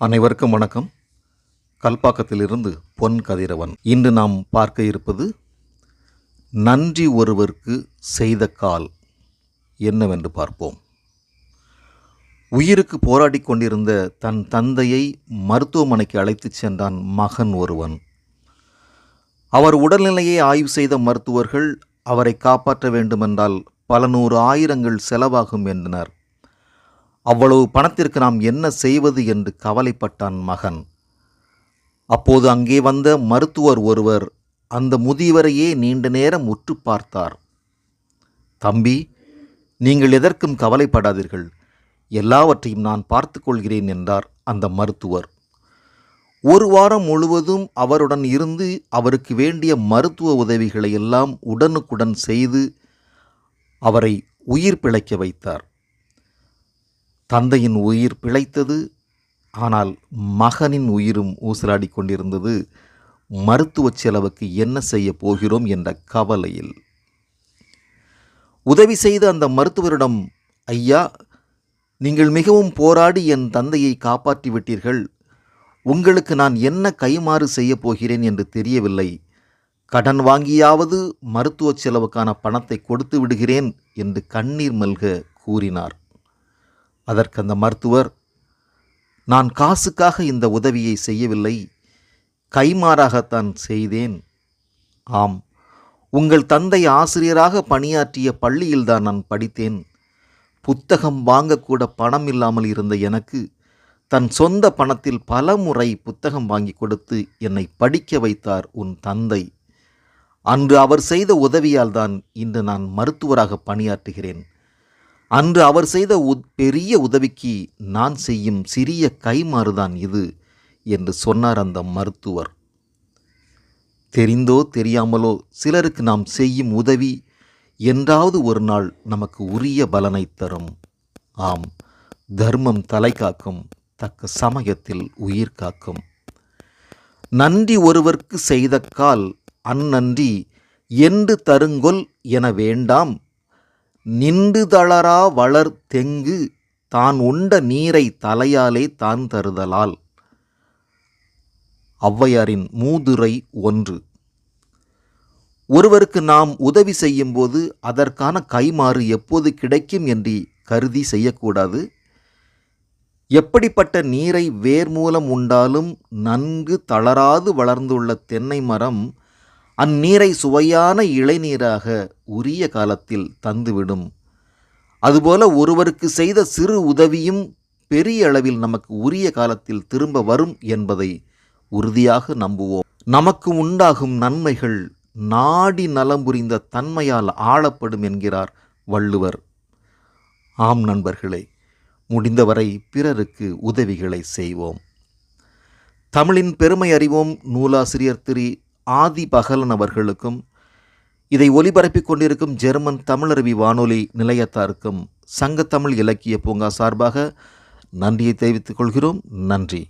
அனைவருக்கும் வணக்கம். கல்பாக்கத்திலிருந்து பொன் கதிரவன். இன்று நாம் பார்க்க இருப்பது நன்றி ஒருவருக்கு செய்த கால் என்னவென்று பார்ப்போம். உயிருக்கு போராடி கொண்டிருந்த தன் தந்தையை மருத்துவமனைக்கு அழைத்துச் சென்றான் மகன் ஒருவன். அவர் உடல்நிலையை ஆய்வு செய்த மருத்துவர்கள் அவரை காப்பாற்ற வேண்டுமென்றால் பல நூறு ஆயிரங்கள் செலவாகும் என்றனர். அவ்வளவு பணத்திற்கு நாம் என்ன செய்வது என்று கவலைப்பட்டான் மகன். அப்போது அங்கே வந்த மருத்துவர் ஒருவர் அந்த முதியவரையே நீண்ட நேரம் உற்று பார்த்தார். தம்பி நீங்கள் எதற்கும் கவலைப்படாதீர்கள். எல்லாவற்றையும் நான் பார்த்து கொள்கிறேன் என்றார் அந்த மருத்துவர். ஒரு வாரம் முழுவதும் அவருடன் இருந்து அவருக்கு வேண்டிய மருத்துவ உதவிகளை எல்லாம் உடனுக்குடன் செய்து அவரை உயிர் பிழைக்க வைத்தார். தந்தையின் உயிர் பிழைத்தது ஆனால் மகனின் உயிரும் ஊசலாடி கொண்டிருந்தது. மருத்துவ செலவுக்கு என்ன செய்ய போகிறோம் என்ற கவலையில். உதவி செய்த அந்த மருத்துவரிடம் ஐயா நீங்கள் மிகவும் போராடி என் தந்தையை காப்பாற்றி விட்டீர்கள். உங்களுக்கு நான் என்ன கைமாறு செய்யப் போகிறேன் என்று தெரியவில்லை. கடன் வாங்கியாவது மருத்துவ செலவுக்கான பணத்தை கொடுத்து விடுகிறேன் என்று கண்ணீர் மல்க கூறினார். அதற்கு அந்த மருத்துவர் நான் காசுக்காக இந்த உதவியை செய்யவில்லை கைமாறாகத்தான் செய்தேன். ஆம் உங்கள் தந்தை ஆசிரியராக பணியாற்றிய பள்ளியில்தான் நான் படித்தேன். புத்தகம் வாங்கக்கூட பணம் இல்லாமல் இருந்த எனக்கு தன் சொந்த பணத்தில் பல முறை புத்தகம் வாங்கி கொடுத்து என்னை படிக்க வைத்தார் உன் தந்தை. அன்று அவர் செய்த உதவியால் தான் இன்று நான் மருத்துவராக பணியாற்றுகிறேன். அன்று அவர் செய்த உத் பெரிய உதவிக்கு நான் செய்யும் சிறிய கைமாறுதான் இது என்று சொன்னார் அந்த மருத்துவர். தெரிந்தோ தெரியாமலோ சிலருக்கு நாம் செய்யும் உதவி என்றாவது ஒரு நாள் நமக்கு உரிய பலனை தரும். ஆம் தர்மம் தலை காக்கும் தக்க சமயத்தில் உயிர் காக்கும். நன்றி ஒருவர்க்கு செய்த கால் அந்நன்றி என்று தருங்கொல் என வேண்டாம் நின்று தளரா வளர் தெங்கு தான் உண்ட நீரை தலையாலே தான் தருதலால். ஔவையாரின் மூதுரை ஒன்று. ஒருவருக்கு நாம் உதவி செய்யும்போது அதற்கான கைமாறு எப்போது கிடைக்கும் என்று கருதி செய்யக்கூடாது. எப்படிப்பட்ட நீரை வேர் மூலம் உண்டாலும் நன்கு தளராது வளர்ந்துள்ள தென்னை மரம் அந்நீரை சுவையான இளைநீராக உரிய காலத்தில் தந்துவிடும். அதுபோல ஒருவருக்கு செய்த சிறு உதவியும் பெரிய அளவில் நமக்கு உரிய காலத்தில் திரும்ப வரும் என்பதை உறுதியாக நம்புவோம். நமக்கு உண்டாகும் நன்மைகள் நாடி நலம் புரிந்த தன்மையால் ஆளப்படும் என்கிறார் வள்ளுவர். ஆம் நண்பர்களே முடிந்தவரை பிறருக்கு உதவிகளை செய்வோம். தமிழின் பெருமை அறிவோம் நூலாசிரியர் திரு ஆதி பகலன் அவர்களுக்கும் இதை ஒலிபரப்பிக் கொண்டிருக்கும் ஜெர்மன் தமிழருவி வானொலி நிலையத்தாருக்கும் சங்கத்தமிழ் இலக்கிய பூங்கா சார்பாக நன்றியை தெரிவித்துக் கொள்கிறோம். நன்றி.